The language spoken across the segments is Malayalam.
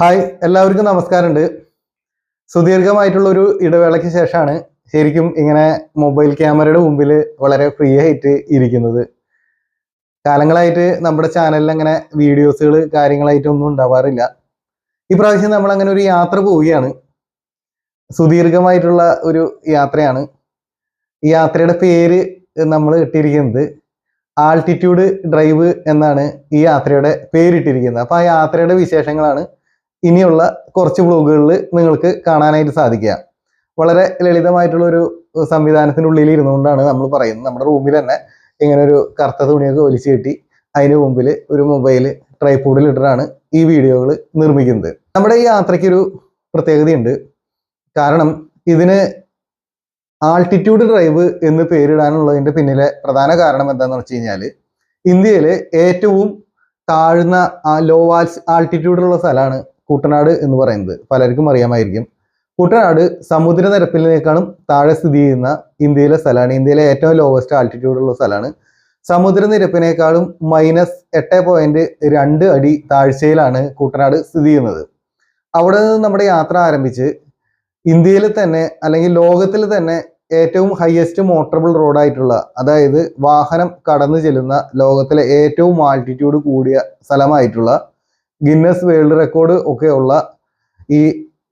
ഹായ് എല്ലാവർക്കും നമസ്കാരമുണ്ട്. സുദീർഘമായിട്ടുള്ള ഒരു ഇടവേളയ്ക്ക് ശേഷമാണ് ശരിക്കും ഇങ്ങനെ മൊബൈൽ ക്യാമറയുടെ മുമ്പിൽ വളരെ ഫ്രീ ആയിട്ട് ഇരിക്കുന്നത്. കാലങ്ങളായിട്ട് നമ്മുടെ ചാനലിൽ അങ്ങനെ വീഡിയോസുകൾ കാര്യങ്ങളായിട്ടൊന്നും ഉണ്ടാവാറില്ല. ഈ പ്രാവശ്യം നമ്മൾ അങ്ങനെ ഒരു യാത്ര പോവുകയാണ്. സുദീർഘമായിട്ടുള്ള ഒരു യാത്രയാണ്. ഈ യാത്രയുടെ പേര് നമ്മൾ ഇട്ടിരിക്കുന്നത് ആൾട്ടിറ്റ്യൂഡ് ഡ്രൈവ് എന്നാണ് ഈ യാത്രയുടെ പേരിട്ടിരിക്കുന്നത്. അപ്പോൾ ആ യാത്രയുടെ വിശേഷങ്ങളാണ് ഇനിയുള്ള കുറച്ച് വ്ലോഗുകളിൽ നിങ്ങൾക്ക് കാണാനായിട്ട് സാധിക്കുക. വളരെ ലളിതമായിട്ടുള്ള ഒരു സംവിധാനത്തിനുള്ളിൽ ഇരുന്നുകൊണ്ടാണ് നമ്മൾ പറയുന്നത്. നമ്മുടെ റൂമിൽ തന്നെ ഇങ്ങനെ ഒരു കറുത്ത തുണിയൊക്കെ ഒലിച്ചു കെട്ടി അതിന് മുമ്പിൽ ഒരു മൊബൈൽ ട്രൈപോഡിൽ ഇട്ടിട്ടാണ് ഈ വീഡിയോകൾ നിർമ്മിക്കുന്നത്. നമ്മുടെ ഈ യാത്രയ്ക്കൊരു പ്രത്യേകതയുണ്ട്. കാരണം ഇതിന് ആൾട്ടിറ്റ്യൂഡ് ഡ്രൈവ് എന്ന് പേരിടാനുള്ളതിന്റെ പിന്നിലെ പ്രധാന കാരണം എന്താണെന്ന് വെച്ച് കഴിഞ്ഞാൽ ഇന്ത്യയിൽ ഏറ്റവും താഴ്ന്ന ലോ ആൾസ് ആൾട്ടിറ്റ്യൂഡുള്ള സ്ഥലമാണ് കുട്ടനാട് എന്ന് പറയുന്നത് പലർക്കും അറിയാമായിരിക്കും. കുട്ടനാട് സമുദ്രനിരപ്പിലേക്കാളും താഴെ സ്ഥിതി ചെയ്യുന്ന ഇന്ത്യയിലെ സ്ഥലമാണ്. ഇന്ത്യയിലെ ഏറ്റവും ലോവസ്റ്റ് ആൾട്ടിറ്റ്യൂഡ് ഉള്ള സ്ഥലമാണ്. സമുദ്രനിരപ്പിനേക്കാളും മൈനസ് എട്ട് പോയിന്റ് രണ്ട് അടി താഴ്ചയിലാണ് കുട്ടനാട് സ്ഥിതി ചെയ്യുന്നത്. അവിടെ നിന്ന് നമ്മുടെ യാത്ര ആരംഭിച്ച് ഇന്ത്യയിൽ തന്നെ അല്ലെങ്കിൽ ലോകത്തിൽ തന്നെ ഏറ്റവും ഹയസ്റ്റ് മോട്ടറബിൾ റോഡായിട്ടുള്ള അതായത് വാഹനം കടന്നു ചെല്ലുന്ന ലോകത്തിലെ ഏറ്റവും ആൾട്ടിറ്റ്യൂഡ് കൂടിയ സ്ഥലമായിട്ടുള്ള ഗിന്നസ് വേൾഡ് റെക്കോർഡ് ഒക്കെ ഉള്ള ഈ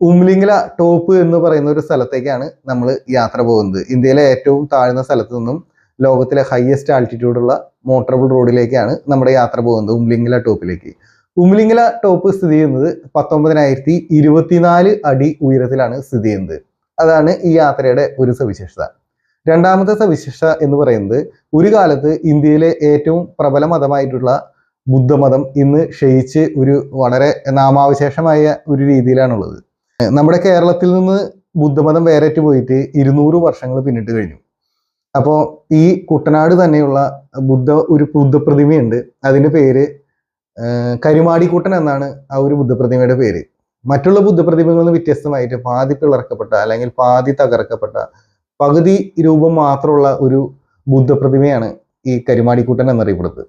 ഉംലിംഗ്ല ടോപ്പ് എന്ന് പറയുന്ന ഒരു സ്ഥലത്തേക്കാണ് നമ്മൾ യാത്ര പോകുന്നത്. ഇന്ത്യയിലെ ഏറ്റവും താഴ്ന്ന സ്ഥലത്തു നിന്നും ലോകത്തിലെ ഹയസ്റ്റ് ആൾട്ടിറ്റ്യൂഡ് ഉള്ള മോട്ടറബിൾ റോഡിലേക്കാണ് നമ്മുടെ യാത്ര പോകുന്നത് ഉംലിംഗ്ല ടോപ്പിലേക്ക്. ഉംലിംഗ്ല ടോപ്പ് സ്ഥിതി ചെയ്യുന്നത് പത്തൊമ്പതിനായിരത്തി ഇരുപത്തിനാല് അടി ഉയരത്തിലാണ് സ്ഥിതി ചെയ്യുന്നത്. അതാണ് ഈ യാത്രയുടെ ഒരു സവിശേഷത. രണ്ടാമത്തെ സവിശേഷത എന്ന് പറയുന്നത് ഒരു കാലത്ത് ഇന്ത്യയിലെ ഏറ്റവും പ്രബല മതമായിട്ടുള്ള ബുദ്ധമതം ഇന്ന് ക്ഷയിച്ച് ഒരു വളരെ നാമാവശേഷമായ ഒരു രീതിയിലാണുള്ളത്. നമ്മുടെ കേരളത്തിൽ നിന്ന് ബുദ്ധമതം വേറേറ്റ് പോയിട്ട് ഇരുന്നൂറ് വർഷങ്ങൾ പിന്നിട്ട് കഴിഞ്ഞു. അപ്പോൾ ഈ കുട്ടനാട് തന്നെയുള്ള ബുദ്ധ ഒരു ബുദ്ധപ്രതിമയുണ്ട്. അതിന്റെ പേര് കരുമാടിക്കൂട്ടൻ എന്നാണ് ആ ഒരു ബുദ്ധപ്രതിമയുടെ പേര്. മറ്റുള്ള ബുദ്ധപ്രതിമകളിൽ നിന്ന് വ്യത്യസ്തമായിട്ട് പാതി പിളർക്കപ്പെട്ട അല്ലെങ്കിൽ പാതി തകർക്കപ്പെട്ട പകുതി രൂപം മാത്രമുള്ള ഒരു ബുദ്ധപ്രതിമയാണ് ഈ കരുമാടിക്കൂട്ടൻ എന്നറിയപ്പെടുന്നത്.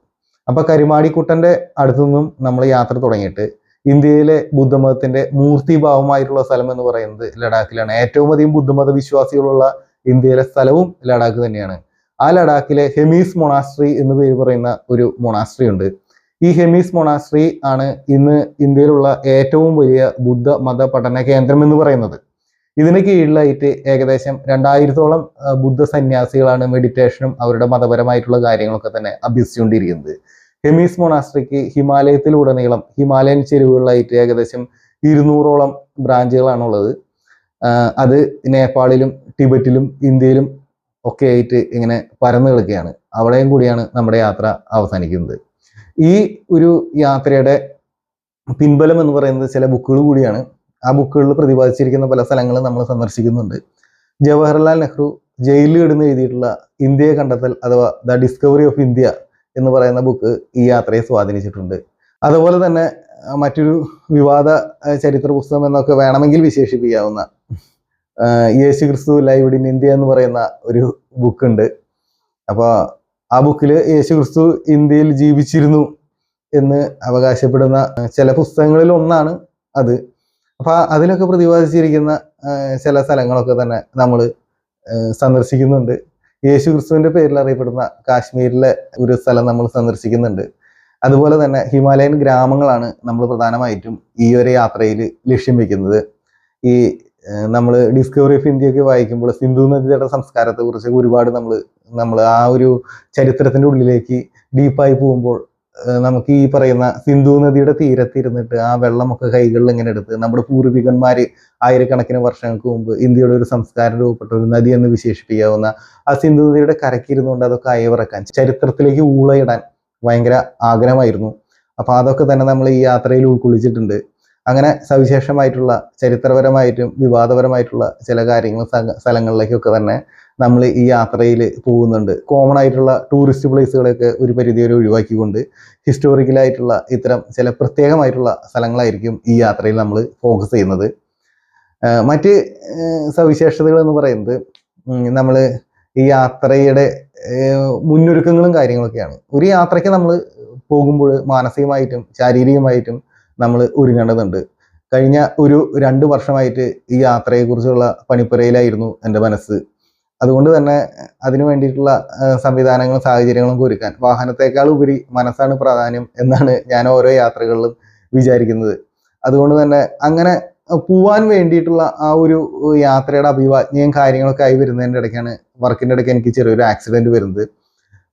അപ്പൊ കരിമാടിക്കുട്ടന്റെ അടുത്തു നിന്നും നമ്മൾ യാത്ര തുടങ്ങിയിട്ട് ഇന്ത്യയിലെ ബുദ്ധമതത്തിന്റെ മൂർത്തിഭാവമായിട്ടുള്ള സ്ഥലം എന്ന് പറയുന്നത് ലഡാക്കിലാണ്. ഏറ്റവും അധികം ബുദ്ധമത വിശ്വാസികളുള്ള ഇന്ത്യയിലെ സ്ഥലവും ലഡാക്ക് തന്നെയാണ്. ആ ലഡാക്കിലെ ഹെമീസ് മൊണാസ്ട്രി എന്ന് പേര് പറയുന്ന ഒരു മൊണാസ്ട്രി ഉണ്ട്. ഈ ഹെമീസ് മൊണാസ്ട്രി ആണ് ഇന്ന് ഇന്ത്യയിലുള്ള ഏറ്റവും വലിയ ബുദ്ധ മത പഠന കേന്ദ്രം എന്ന് പറയുന്നത്. ഇതിന് കീഴിലായിട്ട് ഏകദേശം രണ്ടായിരത്തോളം ബുദ്ധ സന്യാസികളാണ് മെഡിറ്റേഷനും അവരുടെ മതപരമായിട്ടുള്ള കാര്യങ്ങളൊക്കെ തന്നെ അഭ്യസിച്ചുകൊണ്ടിരിക്കുന്നത്. ഹെമീസ് മൊണാസ്ട്രിക്ക് ഹിമാലയത്തിലുടനീളം ഹിമാലയൻ ചെരുവുകളിലായിട്ട് ഏകദേശം ഇരുന്നൂറോളം ബ്രാഞ്ചുകളാണുള്ളത്. അത് നേപ്പാളിലും ടിബറ്റിലും ഇന്ത്യയിലും ഒക്കെ ആയിട്ട് ഇങ്ങനെ പരന്നു കിടക്കുകയാണ്. അവിടെയും കൂടിയാണ് നമ്മുടെ യാത്ര അവസാനിക്കുന്നത്. ഈ ഒരു യാത്രയുടെ പിൻബലം എന്ന് പറയുന്നത് ചില ബുക്കുകൾ കൂടിയാണ്. ആ ബുക്കുകളിൽ പ്രതിപാദിച്ചിരിക്കുന്ന പല സ്ഥലങ്ങളും നമ്മൾ സന്ദർശിക്കുന്നുണ്ട്. ജവഹർലാൽ നെഹ്റു ജയിലിൽ കിടന്ന് എഴുതിയിട്ടുള്ള ഇന്ത്യയെ കണ്ടെത്തൽ അഥവാ ദ ഡിസ്കവറി ഓഫ് ഇന്ത്യ എന്ന് പറയുന്ന ബുക്ക് ഈ യാത്രയെ സ്വാധീനിച്ചിട്ടുണ്ട്. അതുപോലെ തന്നെ മറ്റൊരു വിവാദ ചരിത്ര പുസ്തകം എന്നൊക്കെ വേണമെങ്കിൽ വിശേഷിപ്പിക്കാവുന്ന യേശു ക്രിസ്തു ലൈവ് ഇൻ ഇന്ത്യ എന്ന് പറയുന്ന ഒരു ബുക്ക് ഉണ്ട്. അപ്പോൾ ആ ബുക്കിൽ യേശു ക്രിസ്തു ഇന്ത്യയിൽ ജീവിച്ചിരുന്നു എന്ന് അവകാശപ്പെടുന്ന ചില പുസ്തകങ്ങളിൽ ഒന്നാണ് അത്. അപ്പോൾ അതിലൊക്കെ പ്രതിപാദിച്ചിരിക്കുന്ന ചില സ്ഥലങ്ങളൊക്കെ തന്നെ നമ്മൾ സന്ദർശിക്കുന്നുണ്ട്. യേശു ക്രിസ്തുവിന്റെ പേരിൽ അറിയപ്പെടുന്ന കാശ്മീരിലെ ഒരു സ്ഥലം നമ്മൾ സന്ദർശിക്കുന്നുണ്ട്. അതുപോലെ തന്നെ ഹിമാലയൻ ഗ്രാമങ്ങളാണ് നമ്മൾ പ്രധാനമായിട്ടും ഈ ഒരു യാത്രയിൽ ലക്ഷ്യം വെക്കുന്നത്. ഈ നമ്മൾ ഡിസ്കവറി ഓഫ് ഇന്ത്യ ഒക്കെ വായിക്കുമ്പോൾ സിന്ധു നദിയുടെ സംസ്കാരത്തെ കുറിച്ച് ഒരുപാട് നമ്മൾ നമ്മൾ ആ ഒരു ചരിത്രത്തിന്റെ ഉള്ളിലേക്ക് ഡീപ്പായി പോകുമ്പോൾ നമുക്ക് ഈ പറയുന്ന സിന്ധു നദിയുടെ തീരത്തിരുന്നിട്ട് ആ വെള്ളമൊക്കെ കൈകളിൽ ഇങ്ങനെ എടുത്ത് നമ്മുടെ പൂർവികന്മാര് ആയിരക്കണക്കിന് വർഷങ്ങൾക്ക് മുമ്പ് ഇന്ത്യയുടെ ഒരു സംസ്കാരം രൂപപ്പെട്ട ഒരു നദി എന്ന് വിശേഷിപ്പിക്കാവുന്ന ആ സിന്ധു നദിയുടെ കരക്കിരുന്നുകൊണ്ട് അതൊക്കെ അയവിറക്കാൻ ചരിത്രത്തിലേക്ക് ഊളയിടാൻ ഭയങ്കര ആഗ്രഹമായിരുന്നു. അപ്പൊ അതൊക്കെ തന്നെ നമ്മൾ ഈ യാത്രയിൽ ഉൾക്കൊള്ളിച്ചിട്ടുണ്ട്. അങ്ങനെ സവിശേഷമായിട്ടുള്ള ചരിത്രപരമായിട്ടും വിവാദപരമായിട്ടുള്ള ചില കാര്യങ്ങൾ സ്ഥലങ്ങളിലേക്കൊക്കെ തന്നെ നമ്മൾ ഈ യാത്രയിൽ പോകുന്നുണ്ട്. കോമൺ ആയിട്ടുള്ള ടൂറിസ്റ്റ് പ്ലേസുകളൊക്കെ ഒരു പരിധിവരെ ഒഴിവാക്കിക്കൊണ്ട് ഹിസ്റ്റോറിക്കലായിട്ടുള്ള ഇത്തരം ചില പ്രത്യേകമായിട്ടുള്ള സ്ഥലങ്ങളായിരിക്കും ഈ യാത്രയിൽ നമ്മൾ ഫോക്കസ് ചെയ്യുന്നത്. മറ്റ് സവിശേഷതകൾ എന്ന് പറയുന്നത് നമ്മൾ ഈ യാത്രയുടെ മുന്നൊരുക്കങ്ങളും കാര്യങ്ങളൊക്കെയാണ്. ഒരു യാത്രയ്ക്ക് നമ്മൾ പോകുമ്പോൾ മാനസികമായിട്ടും ശാരീരികമായിട്ടും നമ്മൾ ഒരുങ്ങേണ്ടതുണ്ട്. കഴിഞ്ഞ ഒരു രണ്ട് വർഷമായിട്ട് ഈ യാത്രയെക്കുറിച്ചുള്ള പണിപ്പുരയിലായിരുന്നു എന്റെ മനസ്സ്. അതുകൊണ്ട് തന്നെ അതിനു വേണ്ടിയിട്ടുള്ള സംവിധാനങ്ങളും സാഹചര്യങ്ങളും ഒരുക്കാൻ. വാഹനത്തെക്കാൾ ഉപരി മനസ്സാണ് പ്രാധാന്യം എന്നാണ് ഞാൻ ഓരോ യാത്രകളിലും വിചാരിക്കുന്നത്. അതുകൊണ്ട് തന്നെ അങ്ങനെ പോവാൻ വേണ്ടിയിട്ടുള്ള ആ ഒരു യാത്രയുടെ അഭിവാജ്ഞയും കാര്യങ്ങളൊക്കെ ആയി വരുന്നതിന്റെ ഇടയ്ക്കാണ് വർക്കിന്റെ ഇടയ്ക്ക് എനിക്ക് ചെറിയൊരു ആക്സിഡന്റ് വരുന്നത്.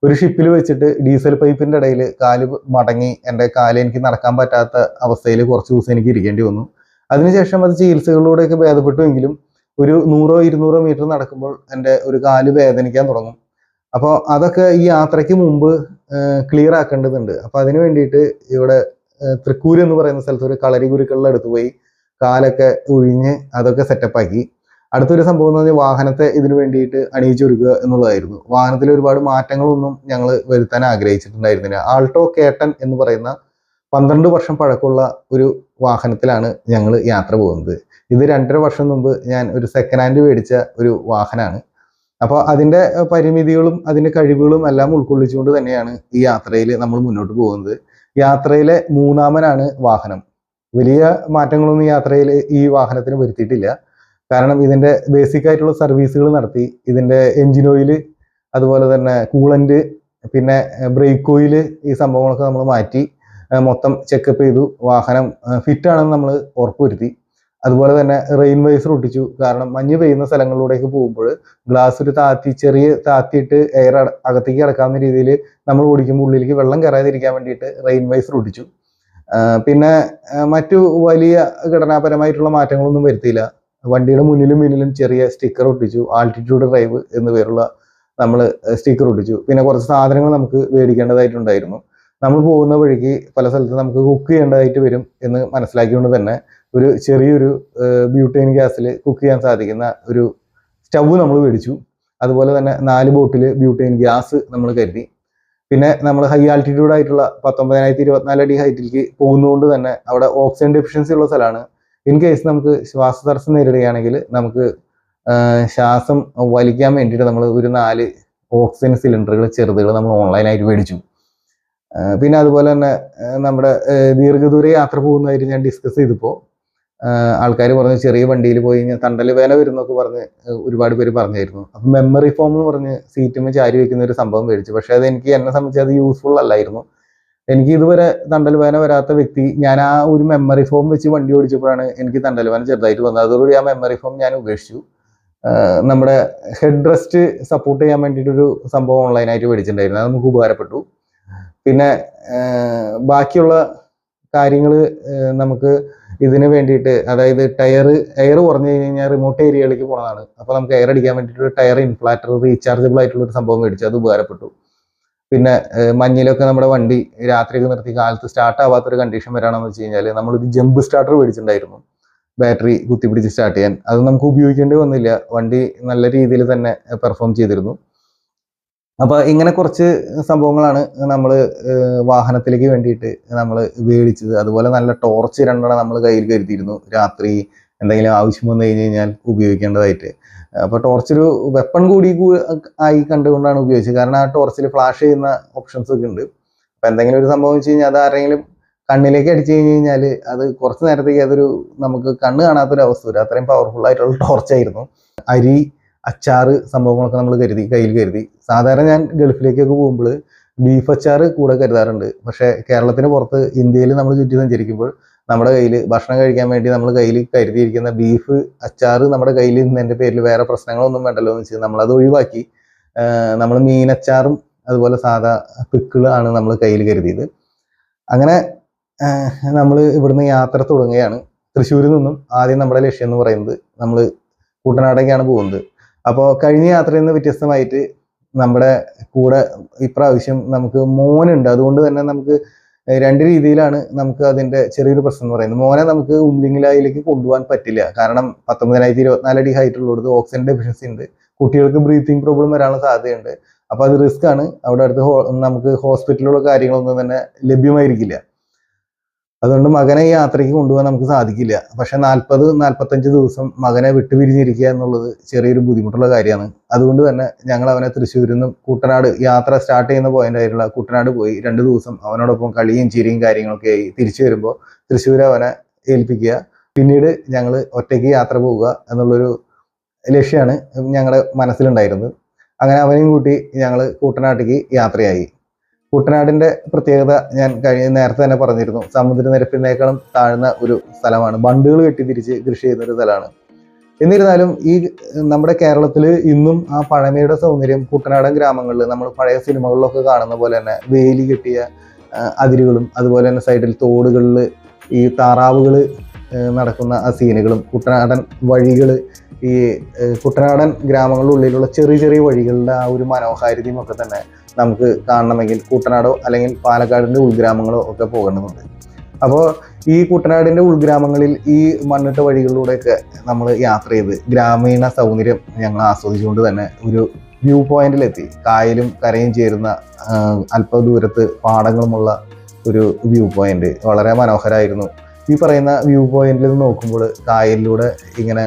ഒരു ഷിപ്പിൽ വെച്ചിട്ട് ഡീസൽ പൈപ്പിന്റെ ഇടയിൽ കാൽ മടങ്ങി എന്റെ കാൽ എനിക്ക് നടക്കാൻ പറ്റാത്ത അവസ്ഥയിൽ കുറച്ച് ദിവസം എനിക്ക് ഇരിക്കേണ്ടി വന്നു. അതിനുശേഷം അത് ചികിത്സകളിലൂടെയൊക്കെ ഭേദപ്പെട്ടുവെങ്കിലും ഒരു നൂറോ ഇരുന്നൂറോ മീറ്റർ നടക്കുമ്പോൾ എന്റെ ഒരു കാൽ വേദനിക്കാൻ തുടങ്ങും. അപ്പോൾ അതൊക്കെ ഈ യാത്രയ്ക്ക് മുമ്പ് ക്ലിയർ ആക്കേണ്ടതുണ്ട്. അപ്പോൾ അതിന് വേണ്ടിയിട്ട് ഇവിടെ തൃക്കൂർ എന്ന് പറയുന്ന സ്ഥലത്ത് ഒരു കളരി ഗുരുക്കളുടെ അടുത്ത് പോയി കാലൊക്കെ ഒഴിഞ്ഞ് അതൊക്കെ സെറ്റപ്പ് ആക്കി. അടുത്തൊരു സംഭവം എന്ന് പറഞ്ഞാൽ വാഹനത്തെ ഇതിനു വേണ്ടിയിട്ട് അണിയിച്ചൊരുക്കുക എന്നുള്ളതായിരുന്നു. വാഹനത്തിൽ ഒരുപാട് മാറ്റങ്ങളൊന്നും ഞങ്ങൾ വരുത്താൻ ആഗ്രഹിച്ചിട്ടുണ്ടായിരുന്നില്ല. ആൾട്ടോ കേട്ടൻ എന്ന് പറയുന്ന പന്ത്രണ്ട് വർഷം പഴക്കമുള്ള ഒരു വാഹനത്തിലാണ് ഞങ്ങൾ യാത്ര പോകുന്നത്. ഇത് രണ്ടര വർഷം മുമ്പ് ഞാൻ ഒരു സെക്കൻഡ് ഹാൻഡ് മേടിച്ച ഒരു വാഹനമാണ് അപ്പോൾ അതിന്റെ പരിമിതികളും അതിന്റെ കഴിവുകളും എല്ലാം ഉൾക്കൊള്ളിച്ചുകൊണ്ട് തന്നെയാണ് ഈ യാത്രയിൽ നമ്മൾ മുന്നോട്ട് പോകുന്നത്. യാത്രയിലെ മൂന്നാമനാണ് വാഹനം. വലിയ മാറ്റങ്ങളൊന്നും യാത്രയിൽ ഈ വാഹനത്തിന് വരുത്തിയിട്ടില്ല. കാരണം ഇതിന്റെ ബേസിക് ആയിട്ടുള്ള സർവീസുകൾ നടത്തി. ഇതിന്റെ എഞ്ചിൻ ഓയിൽ അതുപോലെ തന്നെ കൂളന്റ് പിന്നെ ബ്രേക്ക് ഓയിൽ ഈ സംഭവങ്ങളൊക്കെ നമ്മൾ മാറ്റി മൊത്തം ചെക്കപ്പ് ചെയ്തു. വാഹനം ഫിറ്റ് ആണെന്ന് നമ്മൾ ഉറപ്പുവരുത്തി. അതുപോലെ തന്നെ റെയിൻ വൈസർ ഒട്ടിച്ചു. കാരണം മഞ്ഞ് പെയ്യുന്ന സ്ഥലങ്ങളിലൂടെയൊക്കെ പോകുമ്പോൾ ഗ്ലാസ് ഒരു താത്തി ചെറിയ താത്തിയിട്ട് എയർ അകത്തേക്ക് കിടക്കാവുന്ന രീതിയിൽ നമ്മൾ ഓടിക്കുമ്പോൾ ഉള്ളിലേക്ക് വെള്ളം കയറാതിരിക്കാൻ വേണ്ടിയിട്ട് റെയിൻ വൈസർ ഒട്ടിച്ചു. പിന്നെ മറ്റു വലിയ ഘടനാപരമായിട്ടുള്ള മാറ്റങ്ങളൊന്നും വരുത്തിയില്ല. വണ്ടിയുടെ മുന്നിലും പിന്നിലും ചെറിയ സ്റ്റിക്കർ ഒട്ടിച്ചു. ആൾട്ടിറ്റ്യൂഡ് ഡ്രൈവ് എന്ന് പേരുള്ള നമ്മൾ സ്റ്റിക്കർ ഒട്ടിച്ചു. പിന്നെ കുറച്ച് സാധനങ്ങൾ നമുക്ക് മേടിക്കേണ്ടതായിട്ടുണ്ടായിരുന്നു നമ്മൾ പോകുന്ന വഴിക്ക് പല സ്ഥലത്ത് നമുക്ക് കുക്ക് ചെയ്യേണ്ടതായിട്ട് വരും എന്ന് മനസ്സിലാക്കിക്കൊണ്ട് തന്നെ ഒരു ചെറിയൊരു ബ്യൂട്ടൈൻ ഗ്യാസിൽ കുക്ക് ചെയ്യാൻ സാധിക്കുന്ന ഒരു സ്റ്റവ് നമ്മൾ മേടിച്ചു. അതുപോലെ തന്നെ നാല് ബോട്ടിൽ ബ്യൂട്ടൈൻ ഗ്യാസ് നമ്മൾ കരുതി. പിന്നെ നമ്മൾ ഹൈ ആൾട്ടിറ്റ്യൂഡ് ആയിട്ടുള്ള പത്തൊമ്പതിനായിരത്തി ഇരുപത്തിനാല് അടി ഹൈറ്റിലേക്ക് പോകുന്നതുകൊണ്ട് തന്നെ അവിടെ ഓക്സിജൻ ഡെഫിഷ്യൻസി ഉള്ള സ്ഥലമാണ് ഇൻ കേസ് നമുക്ക് ശ്വാസതടസ്സം നേരിടുകയാണെങ്കിൽ നമുക്ക് ശ്വാസം വലിക്കാൻ വേണ്ടിയിട്ട് നമ്മൾ ഒരു നാല് ഓക്സിജൻ സിലിണ്ടറുകൾ ചെറുതുകൾ നമ്മൾ ഓൺലൈനായിട്ട് മേടിച്ചു. പിന്നെ അതുപോലെ തന്നെ നമ്മുടെ ദീർഘദൂര യാത്ര പോകുന്നതായിട്ട് ഞാൻ ഡിസ്കസ് ചെയ്തപ്പോൾ ആൾക്കാർ പറഞ്ഞു ചെറിയ വണ്ടിയിൽ പോയി കഴിഞ്ഞാൽ തണ്ടൽ വേന വരുന്നൊക്കെ പറഞ്ഞ് ഒരുപാട് പേര് പറഞ്ഞായിരുന്നു. അപ്പം മെമ്മറി ഫോം എന്ന് പറഞ്ഞ് സീറ്റുമ്പോൾ ചാരി വെക്കുന്ന ഒരു സംഭവം മേടിച്ചു. പക്ഷെ അത് എനിക്ക് എന്നെ സംബന്ധിച്ച് അത് യൂസ്ഫുൾ അല്ലായിരുന്നു. എനിക്ക് ഇതുവരെ തണ്ടൽ വേന വരാത്ത വ്യക്തി ഞാൻ ആ ഒരു മെമ്മറി ഫോം വെച്ച് വണ്ടി ഓടിച്ചപ്പോഴാണ് എനിക്ക് തണ്ടൽ വേന ചെറുതായിട്ട് വന്നത്. അതോടുകൂടി ആ മെമ്മറി ഫോം ഞാൻ ഉപേക്ഷിച്ചു. നമ്മുടെ ഹെഡ് റെസ്റ്റ് സപ്പോർട്ട് ചെയ്യാൻ വേണ്ടിയിട്ടൊരു സംഭവം ഓൺലൈനായിട്ട് മേടിച്ചിട്ടുണ്ടായിരുന്നു. അത് നമുക്ക് ഉപകാരപ്പെട്ടു. പിന്നെ ബാക്കിയുള്ള കാര്യങ്ങൾ നമുക്ക് ഇതിന് വേണ്ടിയിട്ട് അതായത് ടയർ എയർ കുറഞ്ഞു കഴിഞ്ഞാൽ റിമോട്ട് ഏരിയയിലേക്ക് പോണതാണ്. അപ്പോൾ നമുക്ക് എയർ അടിക്കാൻ വേണ്ടിയിട്ട് ടയർ ഇൻഫ്ലാറ്റർ റീചാർജബിൾ ആയിട്ടുള്ള ഒരു സംഭവം മേടിച്ചു. അത് ഉപകാരപ്പെട്ടു. പിന്നെ മഞ്ഞിലൊക്കെ നമ്മുടെ വണ്ടി രാത്രിയൊക്കെ നിർത്തി കാലത്ത് സ്റ്റാർട്ട് ആവാത്തൊരു കണ്ടീഷൻ വരാണെന്ന് വെച്ച് കഴിഞ്ഞാൽ നമ്മളൊരു ജമ്പ് സ്റ്റാർട്ടർ മേടിച്ചിട്ടുണ്ടായിരുന്നു. ബാറ്ററി കുത്തിപ്പിടിച്ച് സ്റ്റാർട്ട് ചെയ്യാൻ. അത് നമുക്ക് ഉപയോഗിക്കേണ്ടി വന്നില്ല. വണ്ടി നല്ല രീതിയിൽ തന്നെ പെർഫോം ചെയ്തിരുന്നു. അപ്പൊ ഇങ്ങനെ കുറച്ച് സംഭവങ്ങളാണ് നമ്മൾ വാഹനത്തിലേക്ക് വേണ്ടിയിട്ട് നമ്മൾ മേടിച്ചത് അതുപോലെ നല്ല ടോർച്ച് രണ്ടെണ്ണം നമ്മൾ കയ്യിൽ കരുതിയിരുന്നു. രാത്രി എന്തെങ്കിലും ആവശ്യം വന്നു കഴിഞ്ഞ് കഴിഞ്ഞാൽ ഉപയോഗിക്കേണ്ടതായിട്ട്. അപ്പൊ ടോർച്ച് ഒരു വെപ്പൺ കൂടി ആയി കണ്ടുകൊണ്ടാണ് ഉപയോഗിച്ചത്. കാരണം ആ ടോർച്ചിൽ ഫ്ലാഷ് ചെയ്യുന്ന ഓപ്ഷൻസ് ഒക്കെ ഉണ്ട്. അപ്പൊ എന്തെങ്കിലും ഒരു സംഭവം വെച്ച് കഴിഞ്ഞാൽ അത് ആരെങ്കിലും കണ്ണിലേക്ക് അടിച്ചു കഴിഞ്ഞ് കഴിഞ്ഞാൽ അത് കുറച്ച് നേരത്തേക്ക് അതൊരു നമുക്ക് കണ്ണ് കാണാത്തൊരു അവസ്ഥ വരും. അത്രയും പവർഫുൾ ആയിട്ടുള്ള ടോർച്ചായിരുന്നു അരി അച്ചാറ് സംഭവങ്ങളൊക്കെ നമ്മൾ കരുതി കയ്യിൽ കരുതി. സാധാരണ ഞാൻ ഗൾഫിലേക്കൊക്കെ പോകുമ്പോൾ ബീഫ് അച്ചാർ കൂടെ കരുതാറുണ്ട്. പക്ഷേ കേരളത്തിന് പുറത്ത് ഇന്ത്യയിൽ നമ്മൾ ചുറ്റി സഞ്ചരിക്കുമ്പോൾ നമ്മുടെ കയ്യിൽ ഭക്ഷണം കഴിക്കാൻ വേണ്ടി നമ്മൾ കയ്യിൽ കരുതിയിരിക്കുന്ന ബീഫ് അച്ചാർ നമ്മുടെ കയ്യിൽ നിന്നതിന്റെ പേരിൽ വേറെ പ്രശ്നങ്ങളൊന്നും വേണ്ടല്ലോ എന്ന് വെച്ചാൽ നമ്മളത് ഒഴിവാക്കി. നമ്മൾ മീനച്ചാറും അതുപോലെ സാധാ പിക്കിളാണ് നമ്മൾ കയ്യിൽ കരുതിയത്. അങ്ങനെ നമ്മൾ ഇവിടുന്ന് യാത്ര തുടങ്ങുകയാണ്. തൃശ്ശൂരിൽ നിന്നും ആദ്യം നമ്മുടെ ലക്ഷ്യം എന്ന് പറയുന്നത് നമ്മൾ കുട്ടനാടേക്കാണ് പോകുന്നത്. അപ്പോൾ കഴിഞ്ഞ യാത്രയിൽ നിന്ന് വ്യത്യസ്തമായിട്ട് നമ്മുടെ കൂടെ ഇപ്രാവശ്യം നമുക്ക് മോനുണ്ട്. അതുകൊണ്ട് തന്നെ നമുക്ക് രണ്ട് രീതിയിലാണ് നമുക്ക് അതിന്റെ ചെറിയൊരു പ്രശ്നം എന്ന് പറയുന്നത്. മോനെ നമുക്ക് ഉംലിംഗിലായിലേക്ക് കൊണ്ടുപോകാൻ പറ്റില്ല. കാരണം പത്തൊമ്പതിനായിരത്തി ഇരുപത്തിനാല് അടി ഹൈറ്റ് ഉള്ളത് ഓക്സിജൻ ഡെഫിഷ്യൻസി ഉണ്ട്. കുട്ടികൾക്ക് ബ്രീത്തിങ് പ്രോബ്ലം വരാനുള്ള സാധ്യതയുണ്ട്. അപ്പോൾ അത് റിസ്ക് ആണ്. അവിടെ അടുത്ത് നമുക്ക് ഹോസ്പിറ്റലുകളോ കാര്യങ്ങളൊന്നും തന്നെ ലഭ്യമായിരിക്കില്ല. അതുകൊണ്ട് മകനെ ഈ യാത്രയ്ക്ക് കൊണ്ടുപോകാൻ നമുക്ക് സാധിക്കില്ല. പക്ഷെ നാൽപ്പത് നാൽപ്പത്തഞ്ച് ദിവസം മകനെ വിട്ടുപിരിഞ്ഞിരിക്കുക എന്നുള്ളത് ചെറിയൊരു ബുദ്ധിമുട്ടുള്ള കാര്യമാണ്. അതുകൊണ്ട് തന്നെ ഞങ്ങൾ അവനെ തൃശ്ശൂരിൽ നിന്നും കുട്ടനാട് യാത്ര സ്റ്റാർട്ട് ചെയ്യുന്ന പോയിന്റ് ആയിട്ടുള്ള കുട്ടനാട് പോയി രണ്ട് ദിവസം അവനോടൊപ്പം കളിയും ചിരിയും കാര്യങ്ങളൊക്കെ ആയി തിരിച്ചു വരുമ്പോൾ തൃശ്ശൂർ അവനെ ഏൽപ്പിക്കുക. പിന്നീട് ഞങ്ങൾ ഒറ്റയ്ക്ക് യാത്ര പോവുക എന്നുള്ളൊരു ലക്ഷ്യമാണ് ഞങ്ങളുടെ മനസ്സിലുണ്ടായിരുന്നത്. അങ്ങനെ അവനെയും കൂട്ടി ഞങ്ങൾ കുട്ടനാട്ടിലേക്ക് യാത്രയായി. കുട്ടനാടിന്റെ പ്രത്യേകത ഞാൻ കഴിഞ്ഞ നേരത്തെ തന്നെ പറഞ്ഞിരുന്നു. സമുദ്രനിരപ്പിനേക്കാളും താഴ്ന്ന ഒരു സ്ഥലമാണ്. ബണ്ടുകൾ കെട്ടിത്തിരിച്ച് കൃഷി ചെയ്യുന്ന ഒരു സ്ഥലമാണ്. എന്നിരുന്നാലും ഈ നമ്മുടെ കേരളത്തിൽ ഇന്നും ആ പഴമയുടെ സൗന്ദര്യം കുട്ടനാടൻ ഗ്രാമങ്ങളിൽ നമ്മൾ പഴയ സിനിമകളിലൊക്കെ കാണുന്ന പോലെ തന്നെ വേലി കെട്ടിയ അതിരുകളും അതുപോലെ തന്നെ സൈഡിൽ തോടുകളിൽ ഈ താറാവുകൾ നടക്കുന്ന ആ സീനുകളും കുട്ടനാടൻ വഴികൾ ഈ കുട്ടനാടൻ ഗ്രാമങ്ങളുടെ ഉള്ളിലുള്ള ചെറിയ ചെറിയ വഴികളുടെ ആ ഒരു മനോഹാരിതയും ഒക്കെ തന്നെ നമുക്ക് കാണണമെങ്കിൽ കുട്ടനാടോ അല്ലെങ്കിൽ പാലക്കാടിന്റെ ഉൾഗ്രാമങ്ങളോ ഒക്കെ പോകേണ്ടതുണ്ട്. അപ്പോൾ ഈ കുട്ടനാടിന്റെ ഉൾഗ്രാമങ്ങളിൽ ഈ മണ്ണിട്ട വഴികളിലൂടെയൊക്കെ നമ്മൾ യാത്ര ചെയ്ത് ഗ്രാമീണ സൗന്ദര്യം ഞങ്ങൾ ആസ്വദിച്ചുകൊണ്ട് തന്നെ ഒരു വ്യൂ പോയിന്റിലെത്തി. കായലും കരയും ചേരുന്ന അല്പ ദൂരത്ത് പാടങ്ങളുമുള്ള ഒരു വ്യൂ പോയിന്റ്. വളരെ മനോഹരമായിരുന്നു ഈ പറയുന്ന വ്യൂ പോയിന്റിൽ നിന്ന് നോക്കുമ്പോൾ കായലിലൂടെ ഇങ്ങനെ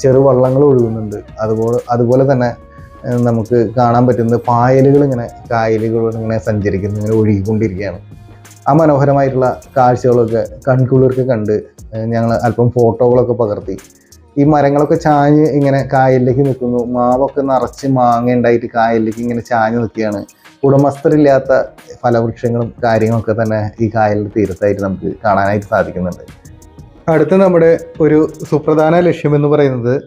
ചെറുവള്ളങ്ങൾ ഒഴുകുന്നുണ്ട്. അതുപോലെ അതുപോലെ തന്നെ നമുക്ക് കാണാൻ പറ്റുന്നത് പായലുകൾ ഇങ്ങനെ കായലുകൾ ഇങ്ങനെ സഞ്ചരിക്കുന്നു ഇങ്ങനെ ഒഴുകിക്കൊണ്ടിരിക്കുകയാണ്. ആ മനോഹരമായിട്ടുള്ള കാഴ്ചകളൊക്കെ കൺകുളിർക്ക് കണ്ട് ഞങ്ങൾ അല്പം ഫോട്ടോകളൊക്കെ പകർത്തി. ഈ മരങ്ങളൊക്കെ ചാഞ്ഞ് ഇങ്ങനെ കായലിലേക്ക് നിൽക്കുന്നു. മാവൊക്കെ നിറച്ച് മാങ്ങ ഉണ്ടായിട്ട് കായലിലേക്ക് ഇങ്ങനെ ചാഞ്ഞ് നിൽക്കുകയാണ്. ഉടമസ്ഥരില്ലാത്ത ഫലവൃക്ഷങ്ങളും കാര്യങ്ങളൊക്കെ തന്നെ ഈ കായലിന്റെ തീരത്തായിട്ട് നമുക്ക് കാണാനായിട്ട് സാധിക്കുന്നുണ്ട്. അടുത്ത നമ്മുടെ ഒരു സുപ്രധാന ലക്ഷ്യമെന്ന് പറയുന്നത്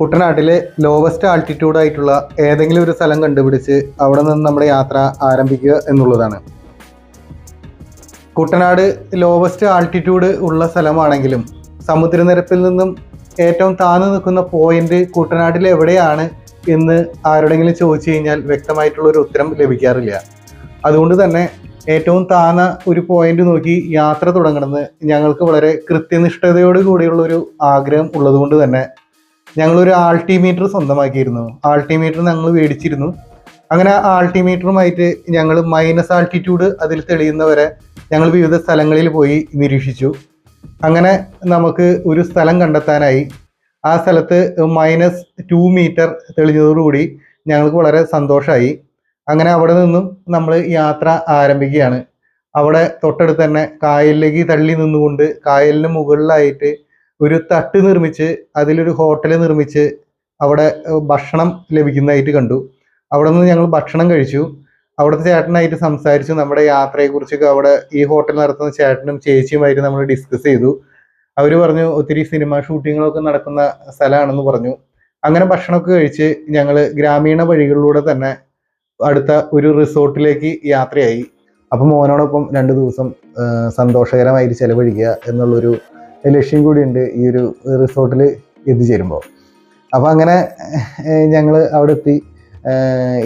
കുട്ടനാട്ടിലെ ലോവസ്റ്റ് ആൾട്ടിറ്റ്യൂഡ് ആയിട്ടുള്ള ഏതെങ്കിലും ഒരു സ്ഥലം കണ്ടുപിടിച്ച് അവിടെ നിന്ന് നമ്മുടെ യാത്ര ആരംഭിക്കുക എന്നുള്ളതാണ്. കുട്ടനാട് ലോവസ്റ്റ് ആൾട്ടിറ്റ്യൂഡ് ഉള്ള സ്ഥലമാണെങ്കിലും സമുദ്രനിരപ്പിൽ നിന്നും ഏറ്റവും താഴ്ന്നു നിൽക്കുന്ന പോയിന്റ് കുട്ടനാട്ടിൽ എവിടെയാണ് എന്ന് ആരോടെങ്കിലും ചോദിച്ചു കഴിഞ്ഞാൽ വ്യക്തമായിട്ടുള്ള ഒരു ഉത്തരം ലഭിക്കാറില്ല. അതുകൊണ്ട് തന്നെ ഏറ്റവും താഴ്ന്ന ഒരു പോയിന്റ് നോക്കി യാത്ര തുടങ്ങണമെന്ന് ഞങ്ങൾക്ക് വളരെ കൃത്യനിഷ്ഠതയോട് കൂടിയുള്ള ഒരു ആഗ്രഹം ഉള്ളതുകൊണ്ട് തന്നെ ഞങ്ങളൊരു ആൾട്ടിമീറ്റർ സ്വന്തമാക്കിയിരുന്നു. ആൾട്ടിമീറ്റർ ഞങ്ങൾ മേടിച്ചിരുന്നു. അങ്ങനെ ആൾട്ടിമീറ്ററുമായിട്ട് ഞങ്ങൾ മൈനസ് ആൾട്ടിറ്റ്യൂഡ് അതിൽ തെളിയുന്നവരെ ഞങ്ങൾ വിവിധ സ്ഥലങ്ങളിൽ പോയി നിരീക്ഷിച്ചു. അങ്ങനെ നമുക്ക് ഒരു സ്ഥലം കണ്ടെത്താനായി ആ സ്ഥലത്ത് മൈനസ് ടു മീറ്റർ തെളിഞ്ഞതോടുകൂടി ഞങ്ങൾക്ക് വളരെ സന്തോഷമായി അങ്ങനെ അവിടെ നിന്നും നമ്മൾ യാത്ര ആരംഭിക്കുകയാണ്. അവിടെ തൊട്ടടുത്ത് തന്നെ കായലിലേക്ക് തള്ളി നിന്നുകൊണ്ട് കായലിന് മുകളിലായിട്ട് ഒരു തട്ട് നിർമ്മിച്ച് അതിലൊരു ഹോട്ടൽ നിർമ്മിച്ച് അവിടെ ഭക്ഷണം ലഭിക്കുന്നതായിട്ട് കണ്ടു. അവിടെ നിന്ന് ഞങ്ങൾ ഭക്ഷണം കഴിച്ചു. അവിടുത്തെ ചേട്ടനായിട്ട് സംസാരിച്ചു. നമ്മുടെ യാത്രയെക്കുറിച്ചൊക്കെ അവിടെ ഈ ഹോട്ടൽ നടത്തുന്ന ചേട്ടനും ചേച്ചിയുമായിട്ട് നമ്മൾ ഡിസ്കസ് ചെയ്തു. അവർ പറഞ്ഞു ഒത്തിരി സിനിമ ഷൂട്ടിങ്ങുകളൊക്കെ നടക്കുന്ന സ്ഥലമാണെന്ന് പറഞ്ഞു. അങ്ങനെ ഭക്ഷണമൊക്കെ കഴിച്ച് ഞങ്ങൾ ഗ്രാമീണ വഴികളിലൂടെ തന്നെ അടുത്ത ഒരു റിസോർട്ടിലേക്ക് യാത്രയായി. അപ്പം മോനോടൊപ്പം രണ്ട് ദിവസം സന്തോഷകരമായിട്ട് ചെലവഴിക്കുക എന്നുള്ളൊരു ലക്ഷ്യം കൂടിയുണ്ട് ഈ ഒരു റിസോർട്ടിൽ എത്തിച്ചേരുമ്പോൾ അപ്പോൾ അങ്ങനെ ഞങ്ങൾ അവിടെ എത്തി.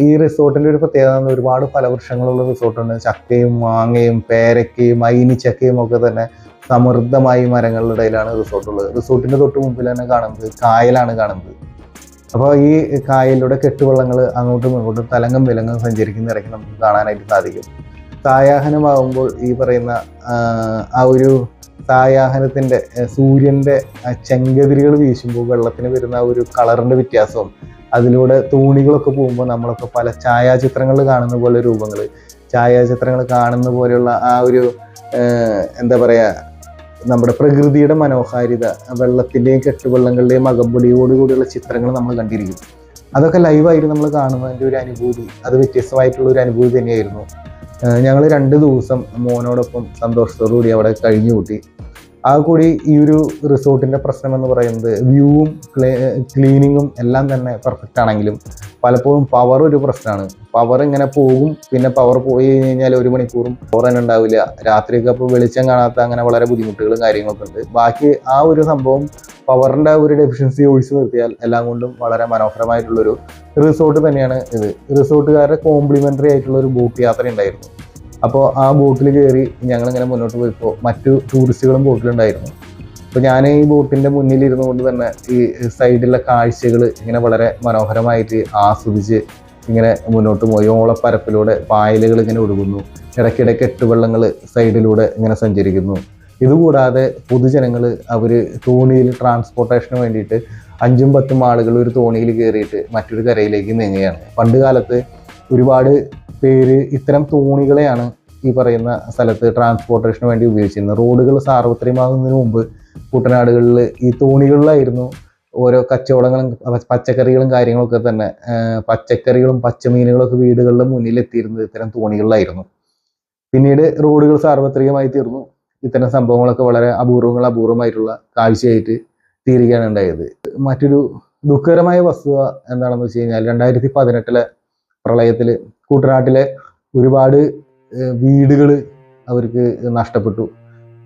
ഈ റിസോർട്ടിന്റെ ഒരു പ്രത്യേകത എന്ന് ഒരുപാട് ഫലവൃക്ഷങ്ങളുള്ള റിസോർട്ടുണ്ട്. ചക്കയും മാങ്ങയും പേരക്കയും അയിനിച്ചക്കയും ഒക്കെ തന്നെ സമൃദ്ധമായി മരങ്ങളുടെ ഇടയിലാണ് റിസോർട്ടുള്ളത്. റിസോർട്ടിന്റെ തൊട്ട് മുമ്പിൽ തന്നെ കാണുന്നത് കായലാണ് കാണുന്നത്. അപ്പോൾ ഈ കായലിലൂടെ കെട്ടുവള്ളങ്ങൾ അങ്ങോട്ടും ഇങ്ങോട്ടും തലങ്ങും വിലങ്ങും സഞ്ചരിക്കുന്ന ഇടയ്ക്ക് നമുക്ക് കാണാനായിട്ട് സാധിക്കും. സായാഹനമാകുമ്പോൾ ഈ പറയുന്ന ആ, ഒരു തായാഹനത്തിന്റെ സൂര്യന്റെ ചെങ്കതിരികൾ വീശുമ്പോൾ വെള്ളത്തിന് വരുന്ന ആ ഒരു കളറിന്റെ വ്യത്യാസവും അതിലൂടെ തൂണികളൊക്കെ പോകുമ്പോൾ നമ്മളൊക്കെ പല ഛായാചിത്രങ്ങളിൽ കാണുന്ന പോലെ രൂപങ്ങൾ ഛായാചിത്രങ്ങൾ കാണുന്ന പോലെയുള്ള ആ ഒരു എന്താ പറയുക നമ്മുടെ പ്രകൃതിയുടെ മനോഹാരിത വെള്ളത്തിന്റെയും കെട്ടുവെള്ളങ്ങളുടെയും അകമ്പടിയോട് കൂടിയുള്ള ചിത്രങ്ങൾ നമ്മൾ കണ്ടിരിക്കും. അതൊക്കെ ലൈവായിട്ട് നമ്മൾ കാണുന്നതിന്റെ ഒരു അനുഭൂതി അത് വ്യത്യസ്തമായിട്ടുള്ള ഒരു അനുഭൂതി തന്നെയായിരുന്നു. ഞങ്ങൾ രണ്ട് ദിവസം മോനോടൊപ്പം സന്തോഷത്തോടു കൂടി അവിടെ കഴിഞ്ഞു കൂട്ടി ആ കൂടി ഈ ഒരു റിസോർട്ടിന്റെ പ്രശ്നം എന്ന് പറയുന്നത് വ്യൂവും ക്ലീനിങ്ങും എല്ലാം തന്നെ പെർഫെക്റ്റ് ആണെങ്കിലും പലപ്പോഴും പവർ ഒരു പ്രശ്നമാണ്. പവർ ഇങ്ങനെ പോകും പിന്നെ പവർ പോയി കഴിഞ്ഞ് കഴിഞ്ഞാൽ ഒരു മണിക്കൂറും പവർ തന്നെ ഉണ്ടാവില്ല. രാത്രിയൊക്കെ അപ്പോൾ വെളിച്ചം കാണാത്ത അങ്ങനെ വളരെ ബുദ്ധിമുട്ടുകളും കാര്യങ്ങളൊക്കെ ഉണ്ട്. ബാക്കി ആ ഒരു സംഭവം പവറിന്റെ ഒരു ഡെഫിഷ്യൻസി ഒഴിച്ചു നിർത്തിയാൽ എല്ലാം കൊണ്ടും വളരെ മനോഹരമായിട്ടുള്ളൊരു റിസോർട്ട് തന്നെയാണ് ഇത്. റിസോർട്ടുകാരുടെ കോംപ്ലിമെന്ററി ആയിട്ടുള്ള ഒരു ബോട്ട് യാത്ര ഉണ്ടായിരുന്നു അപ്പോൾ ആ ബോട്ടിൽ കയറി ഞങ്ങളിങ്ങനെ മുന്നോട്ട് പോയപ്പോൾ മറ്റു ടൂറിസ്റ്റുകളും ബോട്ടിലുണ്ടായിരുന്നു. അപ്പോൾ ഞാൻ ഈ ബോട്ടിന്റെ മുന്നിൽ കൊണ്ട് തന്നെ ഈ സൈഡിലെ കാഴ്ചകൾ ഇങ്ങനെ വളരെ മനോഹരമായിട്ട് ആസ്വദിച്ച് ഇങ്ങനെ മുന്നോട്ട് പോയി. ഓളപ്പരപ്പിലൂടെ പായലുകൾ ഇങ്ങനെ ഒഴുകുന്നു. ഇടയ്ക്കിടെ എട്ടുവെള്ളങ്ങൾ സൈഡിലൂടെ ഇങ്ങനെ സഞ്ചരിക്കുന്നു. ഇതുകൂടാതെ പൊതുജനങ്ങൾ അവർ തോണിയിൽ ട്രാൻസ്പോർട്ടേഷന് വേണ്ടിയിട്ട് അഞ്ചും പത്തും ആളുകൾ ഒരു തോണിയിൽ കയറിയിട്ട് മറ്റൊരു കരയിലേക്ക് നീങ്ങുകയാണ്. പണ്ട് കാലത്ത് ഒരുപാട് പേര് ഇത്തരം തോണികളെയാണ് ഈ പറയുന്ന സ്ഥലത്ത് ട്രാൻസ്പോർട്ടേഷന് വേണ്ടി ഉപയോഗിച്ചിരുന്നത്. റോഡുകൾ സാർവത്രികമാകുന്നതിന് മുമ്പ് കുട്ടനാടുകളിൽ ഈ തോണികളിലായിരുന്നു ഓരോ കച്ചവടങ്ങളും പച്ചക്കറികളും കാര്യങ്ങളൊക്കെ തന്നെ പച്ചക്കറികളും പച്ചമീനുകളൊക്കെ വീടുകളുടെ മുന്നിൽ എത്തിയിരുന്നത് ഇത്തരം തോണികളിലായിരുന്നു. പിന്നീട് റോഡുകൾ സാർവത്രികമായി തീർന്നു. ഇത്തരം സംഭവങ്ങളൊക്കെ വളരെ അപൂർവങ്ങൾ അപൂർവമായിട്ടുള്ള കാഴ്ചയായിട്ട് തീരുകയാണ് ഉണ്ടായത്. മറ്റൊരു ദുഃഖകരമായ വസ്തുത എന്താണെന്ന് വെച്ച് കഴിഞ്ഞാൽ രണ്ടായിരത്തി പതിനെട്ടിലെ പ്രളയത്തിൽ കുട്ടനാട്ടിലെ ഒരുപാട് വീടുകൾ അവർക്ക് നഷ്ടപ്പെട്ടു.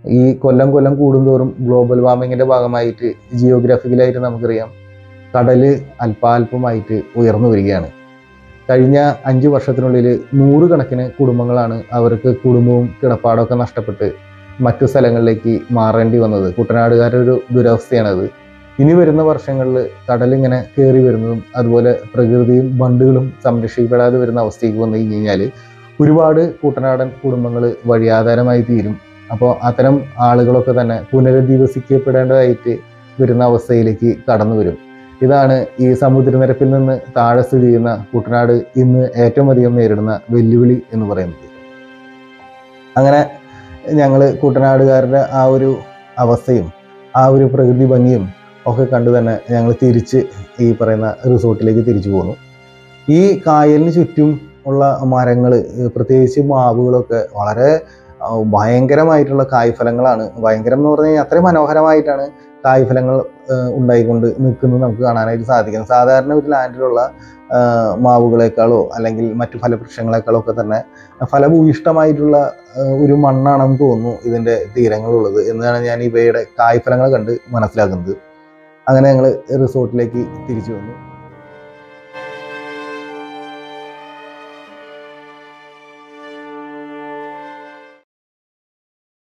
ഈ കൊല്ലം കൊല്ലം കൂടുന്തോറും ഗ്ലോബൽ വാർമിങ്ങിന്റെ ഭാഗമായിട്ട് ജിയോഗ്രാഫിക്കലായിട്ട് നമുക്കറിയാം. കടൽ അല്പാൽപമായിട്ട് ഉയർന്നു വരികയാണ്. കഴിഞ്ഞ അഞ്ച് വർഷത്തിനുള്ളിൽ നൂറുകണക്കിന് കുടുംബങ്ങളാണ് അവർക്ക് കുടുംബവും കിടപ്പാടമൊക്കെ നഷ്ടപ്പെട്ട് മറ്റു സ്ഥലങ്ങളിലേക്ക് മാറേണ്ടി വന്നത്. കുട്ടനാടുകാരുടെ ഒരു ദുരവസ്ഥയാണത്. ഇനി വരുന്ന വർഷങ്ങളിൽ കടലിങ്ങനെ കയറി വരുന്നതും അതുപോലെ പ്രകൃതിയും ബണ്ടുകളും സംരക്ഷിക്കപ്പെടാതെ വരുന്ന അവസ്ഥയ്ക്ക് വന്നു കഴിഞ്ഞ് കഴിഞ്ഞാൽ ഒരുപാട് കുട്ടനാടൻ കുടുംബങ്ങൾ വഴിയാധാരമായി തീരും. അപ്പോൾ അത്തരം ആളുകളൊക്കെ തന്നെ പുനരധിവസിക്കപ്പെടേണ്ടതായിട്ട് വരുന്ന അവസ്ഥയിലേക്ക് കടന്നു വരും. ഇതാണ് ഈ സമുദ്രനിരപ്പിൽ നിന്ന് താഴെ സ്ഥിതി ചെയ്യുന്ന കുട്ടനാട് ഇന്ന് ഏറ്റവും അധികം നേരിടുന്ന വെല്ലുവിളി എന്ന് പറയുന്നത്. അങ്ങനെ ഞങ്ങൾ കുട്ടനാടുകാരുടെ ആ ഒരു അവസ്ഥയും ആ ഒരു പ്രകൃതി ഭംഗിയും ഒക്കെ കണ്ടു തന്നെ ഞങ്ങൾ തിരിച്ച് ഈ പറയുന്ന റിസോർട്ടിലേക്ക് തിരിച്ചു പോന്നു. ഈ കായലിന് ചുറ്റും ഉള്ള മരങ്ങൾ പ്രത്യേകിച്ച് മാവുകളൊക്കെ വളരെ ഭയങ്കരമായിട്ടുള്ള കായ്ഫലങ്ങളാണ്. ഭയങ്കരം എന്ന് പറഞ്ഞു കഴിഞ്ഞാൽ അത്രയും മനോഹരമായിട്ടാണ് കായ്ഫലങ്ങൾ ഉണ്ടായിക്കൊണ്ട് നിൽക്കുന്നത് നമുക്ക് കാണാനായിട്ട് സാധിക്കുന്നത്. സാധാരണ ഒരു ലാൻഡിലുള്ള മാവുകളെക്കാളോ അല്ലെങ്കിൽ മറ്റു ഫലവൃക്ഷങ്ങളെക്കാളോ ഒക്കെ തന്നെ ഫലഭൂയിഷ്ടമായിട്ടുള്ള ഒരു മണ്ണാണെന്ന് തോന്നുന്നു ഇതിന്റെ തീരങ്ങളുള്ളത് എന്നാണ് ഞാൻ ഇവയുടെ കായ്ഫലങ്ങൾ കണ്ട് മനസ്സിലാക്കുന്നത്. അങ്ങനെ ഞങ്ങൾ റിസോർട്ടിലേക്ക് തിരിച്ചു വന്നു.